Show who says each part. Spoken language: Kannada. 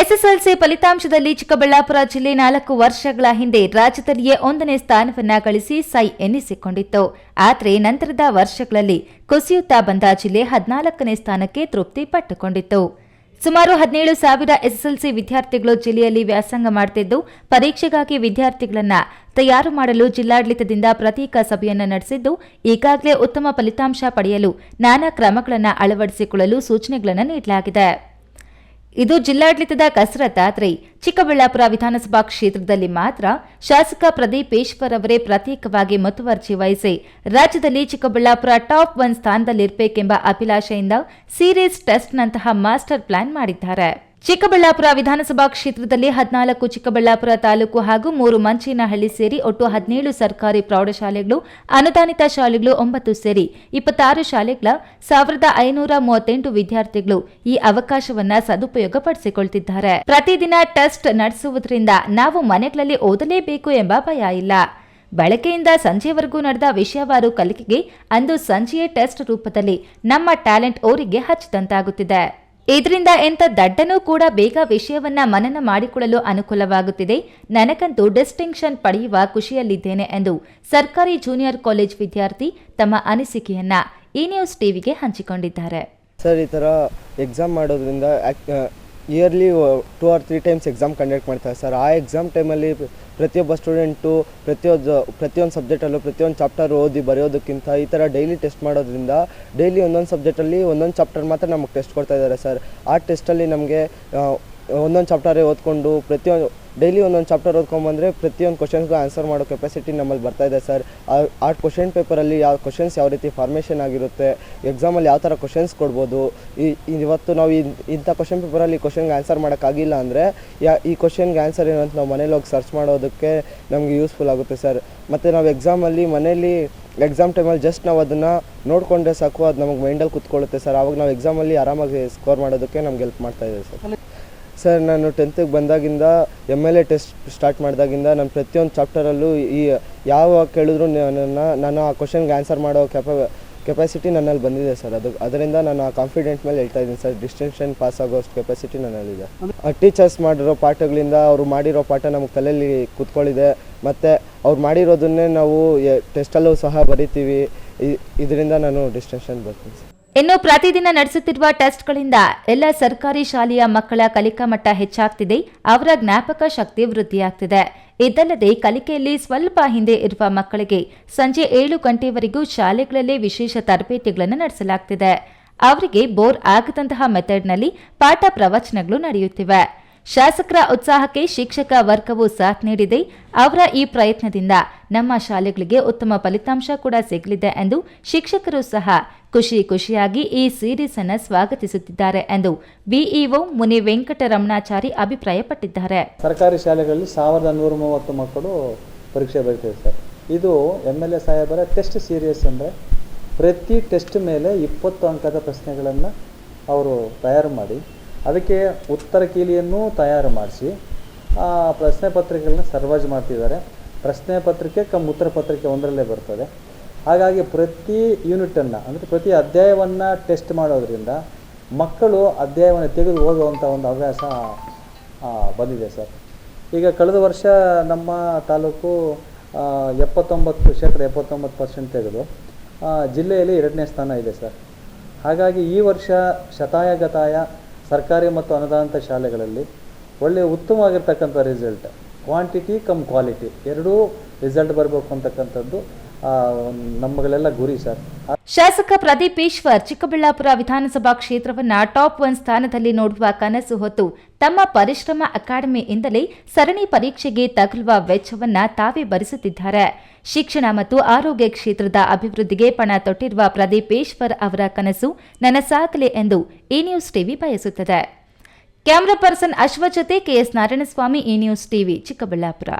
Speaker 1: ಎಸ್ಎಸ್ಎಲ್ಸಿ ಫಲಿತಾಂಶದಲ್ಲಿ ಚಿಕ್ಕಬಳ್ಳಾಪುರ ಜಿಲ್ಲೆ ನಾಲ್ಕು ವರ್ಷಗಳ ಹಿಂದೆ ರಾಜ್ಯದಲ್ಲಿಯೇ ಒಂದನೇ ಸ್ಥಾನವನ್ನ ಗಳಿಸಿ ಸೈ ಎನ್ನಿಸಿಕೊಂಡಿತ್ತು. ಆದರೆ ನಂತರದ ವರ್ಷಗಳಲ್ಲಿ ಕುಸಿಯುತ್ತಾ ಬಂದ ಜಿಲ್ಲೆ ಹದಿನಾಲ್ಕನೇ ಸ್ಥಾನಕ್ಕೆ ತೃಪ್ತಿ ಪಟ್ಟುಕೊಂಡಿತ್ತು. ಸುಮಾರು ಹದಿನೇಳು ಸಾವಿರ ಎಸ್ಎಸ್ಎಲ್ಸಿ ವಿದ್ಯಾರ್ಥಿಗಳು ಜಿಲ್ಲೆಯಲ್ಲಿ ವ್ಯಾಸಂಗ ಮಾಡುತ್ತಿದ್ದು ಪರೀಕ್ಷೆಗಾಗಿ ವಿದ್ಯಾರ್ಥಿಗಳನ್ನು ತಯಾರು ಮಾಡಲು ಜಿಲ್ಲಾಡಳಿತದಿಂದ ಪ್ರತ್ಯೇಕ ಸಭೆಯನ್ನು ನಡೆಸಿದ್ದು, ಈಗಾಗಲೇ ಉತ್ತಮ ಫಲಿತಾಂಶ ಪಡೆಯಲು ನಾನಾ ಕ್ರಮಗಳನ್ನು ಅಳವಡಿಸಿಕೊಳ್ಳಲು ಸೂಚನೆಗಳನ್ನು ನೀಡಲಾಗಿದೆ. ಇದು ಜಿಲ್ಲಾಡಳಿತದ ಕಸರತ್ತಾದ್ರೆ ಚಿಕ್ಕಬಳ್ಳಾಪುರ ವಿಧಾನಸಭಾ ಕ್ಷೇತ್ರದಲ್ಲಿ ಮಾತ್ರ ಶಾಸಕ ಪ್ರದೀಪ್ ಈಶ್ವರ್ ಅವರೇ ಪ್ರತ್ಯೇಕವಾಗಿ ಮುತುವರ್ಜಿ ವಹಿಸಿ ರಾಜ್ಯದಲ್ಲಿ ಚಿಕ್ಕಬಳ್ಳಾಪುರ ಟಾಪ್ ಒನ್ ಸ್ಥಾನದಲ್ಲಿರಬೇಕೆಂಬ ಅಭಿಲಾಷೆಯಿಂದ ಸೀರೀಸ್ ಟೆಸ್ಟ್ನಂತಹ ಮಾಸ್ಟರ್ ಪ್ಲಾನ್ ಮಾಡಿದ್ದಾರೆ. ಚಿಕ್ಕಬಳ್ಳಾಪುರ ವಿಧಾನಸಭಾ ಕ್ಷೇತ್ರದಲ್ಲಿ ಹದಿನಾಲ್ಕು ಚಿಕ್ಕಬಳ್ಳಾಪುರ ತಾಲೂಕು ಹಾಗೂ ಮೂರು ಮಂಚೇನಹಳ್ಳಿ ಸೇರಿ ಒಟ್ಟು ಹದಿನೇಳು ಸರ್ಕಾರಿ ಪ್ರೌಢಶಾಲೆಗಳು, ಅನುದಾನಿತ ಶಾಲೆಗಳು ಒಂಬತ್ತು ಸೇರಿ ಇಪ್ಪತ್ತಾರು ಶಾಲೆಗಳ ಸಾವಿರದ ಐನೂರ ಮೂವತ್ತೆಂಟು ವಿದ್ಯಾರ್ಥಿಗಳು ಈ ಅವಕಾಶವನ್ನ ಸದುಪಯೋಗಪಡಿಸಿಕೊಳ್ತಿದ್ದಾರೆ. ಪ್ರತಿದಿನ ಟೆಸ್ಟ್ ನಡೆಸುವುದರಿಂದ ನಾವು ಮನೆಗಳಲ್ಲಿ ಓದಲೇಬೇಕು ಎಂಬ ಭಯ ಇಲ್ಲ. ಬಳಕೆಯಿಂದ ಸಂಜೆವರೆಗೂ ನಡೆದ ವಿಷಯವಾರು ಕಲಿಕೆಗೆ ಅಂದು ಸಂಜೆಯೇ ಟೆಸ್ಟ್ ರೂಪದಲ್ಲಿ ನಮ್ಮ ಟ್ಯಾಲೆಂಟ್ ಓರಿಗೆ ಹಚ್ಚಿದಂತಾಗುತ್ತಿದೆ. ಇದರಿಂದ ಎಂಥ ದಡ್ಡನೂ ಕೂಡ ಬೇಗ ವಿಷಯವನ್ನ ಮನನ ಮಾಡಿಕೊಳ್ಳಲು ಅನುಕೂಲವಾಗುತ್ತಿದೆ. ನನಗಂತೂ ಡಿಸ್ಟಿಂಕ್ಷನ್ ಪಡೆಯುವ ಖುಷಿಯಲ್ಲಿದ್ದೇನೆ ಎಂದು ಸರ್ಕಾರಿ ಜೂನಿಯರ್ ಕಾಲೇಜ್ ವಿದ್ಯಾರ್ಥಿ ತಮ್ಮ ಅನಿಸಿಕೆಯನ್ನ ಈ ನ್ಯೂಸ್ ಟಿವಿಗೆ ಹಂಚಿಕೊಂಡಿದ್ದಾರೆ.
Speaker 2: ಸರ್, ಈ ಥರ ಎಕ್ಸಾಮ್ ಮಾಡೋದ್ರಿಂದ yearly two or three times exam conduct ಮಾಡ್ತಾರೆ. ಸರ್ ಆ ಎಕ್ಸಾಮ್ ಟೈಮಲ್ಲಿ ಪ್ರತಿಯೊಬ್ಬ ಸ್ಟೂಡೆಂಟು ಪ್ರತಿಯೊಂದು ಪ್ರತಿಯೊಂದು ಸಬ್ಜೆಕ್ಟಲ್ಲೂ ಪ್ರತಿಯೊಂದು ಚಾಪ್ಟರ್ ಓದಿ, ಬರೆಯೋದಕ್ಕಿಂತ ಈ ಥರ ಡೈಲಿ ಟೆಸ್ಟ್ ಮಾಡೋದ್ರಿಂದ ಡೈಲಿ ಒಂದೊಂದು ಸಬ್ಜೆಕ್ಟಲ್ಲಿ ಒಂದೊಂದು ಚಾಪ್ಟರ್ ಮಾತ್ರ ನಮಗೆ ಟೆಸ್ಟ್ ಕೊಡ್ತಾ ಇದ್ದಾರೆ ಸರ್ ಆ ಟೆಸ್ಟಲ್ಲಿ ನಮಗೆ ಒಂದೊಂದು ಚಾಪ್ಟರೇ ಓದ್ಕೊಂಡು ಪ್ರತಿಯೊಂದು ಡೈಲಿ ಒಂದೊಂದು ಚಾಪ್ಟರ್ ಓದ್ಕೊಂಬಂದರೆ ಪ್ರತಿಯೊಂದು ಕ್ವಶನ್ಸ್ಗೂ ಆನ್ಸರ್ ಮಾಡೋ ಕೆಪಾಸಿಟಿ ನಮ್ಮಲ್ಲಿ ಬರ್ತಾ ಇದೆ ಸರ್ ಆ- ಕ್ವಶನ್ ಪೇಪರಲ್ಲಿ ಯಾವ ಕ್ವಶನ್ಸ್ ಯಾವ ರೀತಿ ಫಾರ್ಮೇಷನ್ ಆಗಿರುತ್ತೆ ಎಕ್ಸಾಮಲ್ಲಿ ಯಾವ ಥರ ಕ್ವಶನ್ಸ್ ಕೊಡ್ಬೋದು, ಈ ಇವತ್ತು ನಾವು ಇಂಥ ಕ್ವಶನ್ ಪೇಪರಲ್ಲಿ ಈ ಕ್ವಶನ್ಗೆ ಆನ್ಸರ್ ಮಾಡೋಕ್ಕಾಗಿಲ್ಲ ಅಂದರೆ, ಯಾ, ಈ ಕ್ವಶನ್ಗೆ ಆನ್ಸರ್ ಏನು ನಾವು ಮನೇಲಿ ಹೋಗಿ ಸರ್ಚ್ ಮಾಡೋದಕ್ಕೆ ನಮಗೆ ಯೂಸ್ಫುಲ್ ಆಗುತ್ತೆ ಸರ್ ಮತ್ತು ನಾವು ಎಕ್ಸಾಮಲ್ಲಿ ಮನೇಲಿ ಎಕ್ಸಾಮ್ ಟೈಮಲ್ಲಿ ಜಸ್ಟ್ ನಾವು ಅದನ್ನು ನೋಡಿಕೊಂಡ್ರೆ ಸಾಕು, ಅದು ನಮಗೆ ಮೈಂಡಲ್ಲಿ ಕುತ್ಕೊಳ್ಳುತ್ತೆ ಸರ್ ಆವಾಗ ನಾವು ಎಕ್ಸಾಮಲ್ಲಿ ಆರಾಮಾಗಿ ಸ್ಕೋರ್ ಮಾಡೋದಕ್ಕೆ ನಮ್ಗೆ ಹೆಲ್ಪ್ ಮಾಡ್ತಾ ಇದೆ ಸರ್ ಸರ್, ನಾನು ಟೆಂತಿಗೆ ಬಂದಾಗಿಂದ M L A test start ಮಾಡಿದಾಗಿಂದ ನಾನು ಪ್ರತಿಯೊಂದು ಚಾಪ್ಟರಲ್ಲೂ ಈ ಯಾವ ಕೇಳಿದ್ರು ನನ್ನ ನಾನು ಆ ಕ್ವಶನ್ಗೆ ಆನ್ಸರ್ ಮಾಡೋ ಕೆಪ ಕೆಪಾಸಿಟಿ ನನ್ನಲ್ಲಿ ಬಂದಿದೆ ಸರ್. ಅದು, ಅದರಿಂದ ನಾನು ಆ ಕಾನ್ಫಿಡೆಂಟ್ ಮೇಲೆ ಹೇಳ್ತಾ ಇದ್ದೀನಿ ಸರ್. ಡಿಸ್ಟಿಂಕ್ಷನ್ ಪಾಸ್ ಆಗೋಷ್ಟು ಕೆಪಾಸಿಟಿ ನನ್ನಲ್ಲಿದೆ ಟೀಚರ್ಸ್ ಮಾಡಿರೋ ಪಾಠಗಳಿಂದ ಅವರು ಮಾಡಿರೋ ಪಾಠ ನಮಗೆ ತಲೆಯಲ್ಲಿ ಕೂತ್ಕೊಳ್ಳಿದೆ ಮತ್ತು ಅವ್ರು ಮಾಡಿರೋದನ್ನೇ ನಾವು ಟೆಸ್ಟಲ್ಲೂ ಸಹ ಬರಿತೀವಿ. ಇದರಿಂದ ನಾನು ಡಿಸ್ಟಿಂಕ್ಷನ್ ಬರ್ತೀನಿ ಸರ್.
Speaker 1: ಇನ್ನು ಪ್ರತಿದಿನ ನಡೆಸುತ್ತಿರುವ ಟೆಸ್ಟ್ಗಳಿಂದ ಎಲ್ಲ ಸರ್ಕಾರಿ ಶಾಲೆಯ ಮಕ್ಕಳ ಕಲಿಕಾ ಮಟ್ಟ ಹೆಚ್ಚಾಗ್ತಿದೆ, ಅವರ ಜ್ಞಾಪಕ ಶಕ್ತಿ ವೃದ್ಧಿಯಾಗ್ತಿದೆ. ಇದಲ್ಲದೆ ಕಲಿಕೆಯಲ್ಲಿ ಸ್ವಲ್ಪ ಹಿಂದೆ ಇರುವ ಮಕ್ಕಳಿಗೆ ಸಂಜೆ ಏಳು ಗಂಟೆವರೆಗೂ ಶಾಲೆಗಳಲ್ಲೇ ವಿಶೇಷ ತರಬೇತಿಗಳನ್ನು ನಡೆಸಲಾಗ್ತಿದೆ. ಅವರಿಗೆ ಬೋರ್ ಆಗದಂತಹ ಮೆಥಡ್ನಲ್ಲಿ ಪಾಠ ಪ್ರವಚನಗಳು ನಡೆಯುತ್ತಿವೆ. ಶಾಸಕರ ಉತ್ಸಾಹಕ್ಕೆ ಶಿಕ್ಷಕ ವರ್ಗವು ಸಾಥ್ ನೀಡಿದೆ. ಅವರ ಈ ಪ್ರಯತ್ನದಿಂದ ನಮ್ಮ ಶಾಲೆಗಳಿಗೆ ಉತ್ತಮ ಫಲಿತಾಂಶ ಕೂಡ ಸಿಗಲಿದೆ ಎಂದು ಶಿಕ್ಷಕರು ಸಹ ಖುಷಿ ಖುಷಿಯಾಗಿ ಈ ಸೀರೀಸ್ ಅನ್ನು ಸ್ವಾಗತಿಸುತ್ತಿದ್ದಾರೆ ಎಂದು ಬಿಇಒ ಮುನಿ ವೆಂಕಟರಮಣಾಚಾರಿ ಅಭಿಪ್ರಾಯಪಟ್ಟಿದ್ದಾರೆ.
Speaker 3: ಸರ್ಕಾರಿ ಶಾಲೆಗಳಲ್ಲಿ ಸಾವಿರದ ನೂರ ಮೂವತ್ತು ಮಕ್ಕಳು ಪರೀಕ್ಷೆ ಬರೀತಿರ್ತಾರೆ ಇದು ಎಂ ಎಲ್ ಎ ಸಾಹೇಬರ ಟೆಸ್ಟ್ ಸೀರಿಯಸ್ ಅಂದರೆ ಪ್ರತಿ ಟೆಸ್ಟ್ ಮೇಲೆ ಇಪ್ಪತ್ತು ಅಂಕದ ಪ್ರಶ್ನೆಗಳನ್ನು ಅವರು ತಯಾರು ಮಾಡಿ ಅದಕ್ಕೆ ಉತ್ತರ ಕೀಲಿಯನ್ನು ತಯಾರು ಮಾಡಿಸಿ, ಆ ಪ್ರಶ್ನೆ ಪತ್ರಿಕೆಗಳನ್ನ ಸರ್ವಜ್ ಮಾಡ್ತಿದ್ದಾರೆ. ಪ್ರಶ್ನೆ ಪತ್ರಿಕೆ ಕಮ್ ಉತ್ತರ ಪತ್ರಿಕೆ ಒಂದರಲ್ಲೇ ಬರ್ತದೆ. ಹಾಗಾಗಿ ಪ್ರತಿ ಯೂನಿಟನ್ನು, ಅಂದರೆ ಪ್ರತಿ ಅಧ್ಯಾಯವನ್ನು ಟೆಸ್ಟ್ ಮಾಡೋದರಿಂದ ಮಕ್ಕಳು ಅಧ್ಯಾಯವನ್ನು ತೆಗೆದು ಓದುವಂಥ ಒಂದು ಹವ್ಯಾಸ ಬಂದಿದೆ ಸರ್. ಈಗ ಕಳೆದ ವರ್ಷ ನಮ್ಮ ತಾಲೂಕು ಎಪ್ಪತ್ತೊಂಬತ್ತು ಶೇಕಡ ಎಪ್ಪತ್ತೊಂಬತ್ತು ಪರ್ಸೆಂಟ್ ತೆಗೆದು ಜಿಲ್ಲೆಯಲ್ಲಿ ಎರಡನೇ ಸ್ಥಾನ ಇದೆ ಸರ್. ಹಾಗಾಗಿ ಈ ವರ್ಷ ಶತಾಯ ಗತಾಯ ಸರ್ಕಾರಿ ಮತ್ತು ಅನುದಾನಿತ ಶಾಲೆಗಳಲ್ಲಿ ಒಳ್ಳೆಯ ಉತ್ತಮವಾಗಿರ್ತಕ್ಕಂಥ ರಿಸಲ್ಟ್ ಕ್ವಾಂಟಿಟಿ ಕಮ್ ಕ್ವಾಲಿಟಿ ಎರಡೂ ರಿಸಲ್ಟ್ ಬರಬೇಕು ಅಂತಕ್ಕಂಥದ್ದು ನಮ್ಮಗಳೆಲ್ಲ ಗುರಿ ಸರ್.
Speaker 1: ಶಾಸಕ ಪ್ರದೀಪ್ ಈಶ್ವರ್ ಚಿಕ್ಕಬಳ್ಳಾಪುರ ವಿಧಾನಸಭಾ ಕ್ಷೇತ್ರವನ್ನ ಟಾಪ್ ಒನ್ ಸ್ಥಾನದಲ್ಲಿ ನೋಡುವ ಕನಸು ಹೊತ್ತು ತಮ್ಮ ಪರಿಶ್ರಮ ಅಕಾಡೆಮಿಯಿಂದಲೇ ಸರಣಿ ಪರೀಕ್ಷೆಗೆ ತಗಲುವ ವೆಚ್ಚವನ್ನ ತಾವೇ ಭರಿಸುತ್ತಿದ್ದಾರೆ. ಶಿಕ್ಷಣ ಮತ್ತು ಆರೋಗ್ಯ ಕ್ಷೇತ್ರದ ಅಭಿವೃದ್ಧಿಗೆ ಪಣ ತೊಟ್ಟಿರುವ ಪ್ರದೀಪ್ ಈಶ್ವರ್ ಅವರ ಕನಸು ನನಸಾಗಲಿ ಎಂದು ಈ ನ್ಯೂಸ್ ಟಿವಿ ಬಯಸುತ್ತದೆ. ಕ್ಯಾಮರಾ ಪರ್ಸನ್ ಅಶ್ವ ಜೊತೆ K S Narayanaswamy E news TV Chikkaballapura